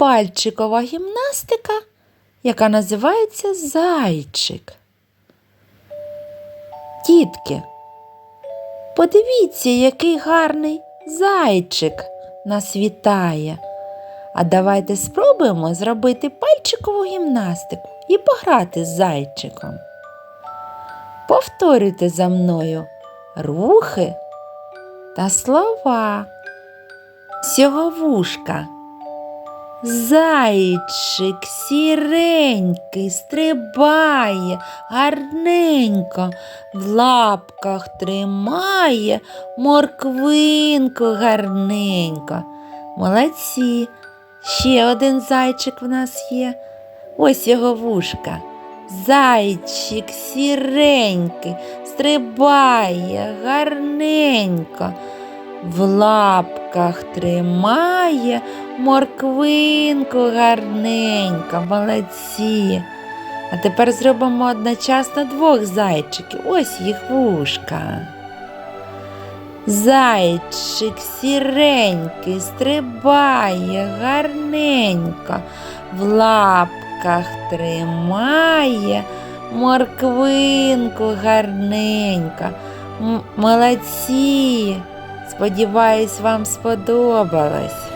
пальчикова гімнастика, яка називається зайчик. Дітки, подивіться, який гарний зайчик нас вітає. А давайте спробуємо зробити пальчикову гімнастику і пограти з зайчиком. Повторюйте за мною рухи та слова. Сьоговушка. Зайчик сіренький стрибає гарненько, в лапках тримає морквинку гарненько. Молодці. Ще один зайчик в нас є. Ось його вушка. Зайчик сіренький стрибає гарненько, в лапках тримає морквинку гарненько, молодці. А тепер зробимо одночасно двох зайчиків. Ось їх вушка. Зайчик сіренький стрибає гарненько, в лапках тримає морквинку гарненько. Молодці! Сподіваюсь, вам сподобалось.